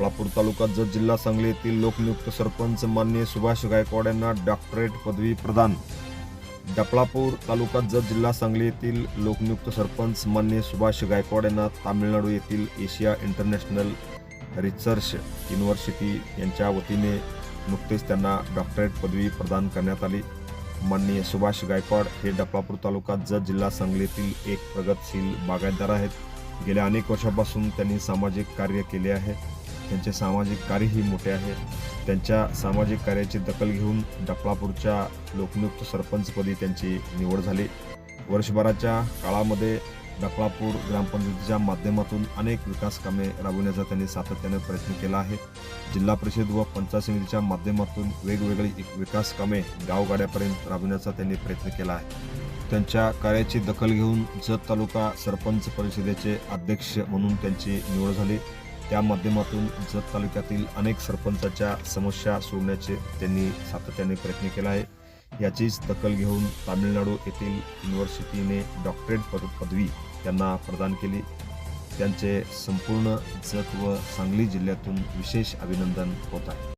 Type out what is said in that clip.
डफळापूर तालुका जत जिल्हा सांगली येथील लोकनियुक्त सरपंच मान्य सुभाष गायकवाड यांना डॉक्टरेट पदवी प्रदान. डपळापूर तालुका जत जिल्हा सांगली येथील लोकनियुक्त सरपंच मान्य सुभाष गायकवाड यांना तामिळनाडू येथील एशिया इंटरनॅशनल रिसर्च युनिव्हर्सिटी यांच्या वतीने नुकतेच त्यांना डॉक्टरेट पदवी प्रदान करण्यात आली. माननीय सुभाष गायकवाड हे डपळापूर तालुका जत जिल्हा सांगली येथील एक प्रगतशील बागायतदार आहेत. गेल्या अनेक वर्षापासून त्यांनी सामाजिक कार्य केले आहे. त्यांचे सामाजिक कार्यही मोठे आहे. त्यांच्या सामाजिक कार्याची दखल घेऊन डफळापूरच्या लोकनियुक्त सरपंचपदी त्यांची निवड झाली. वर्षभराच्या काळामध्ये डफळापूर ग्रामपंचायतीच्या माध्यमातून अनेक विकास कामे राबवण्याचा त्यांनी सातत्याने प्रयत्न केला आहे. जिल्हा परिषद व पंचायत समितीच्या माध्यमातून वेगवेगळी विकास कामे गावगाड्यापर्यंत राबवण्याचा त्यांनी प्रयत्न केला आहे. त्यांच्या कार्याची दखल घेऊन जत तालुका सरपंच परिषदेचे अध्यक्ष म्हणून त्यांची निवड झाली. त्या माध्यमातून जत तालुक्यातील अनेक सरपंचाच्या समस्या सोडण्याचे त्यांनी सातत्याने प्रयत्न केला आहे. याचीच दखल घेऊन तामिळनाडू येथील युनिव्हर्सिटीने डॉक्टरेट पद पदवी त्यांना प्रदान केली. त्यांचे संपूर्ण जत व सांगली जिल्ह्यातून विशेष अभिनंदन होत आहे.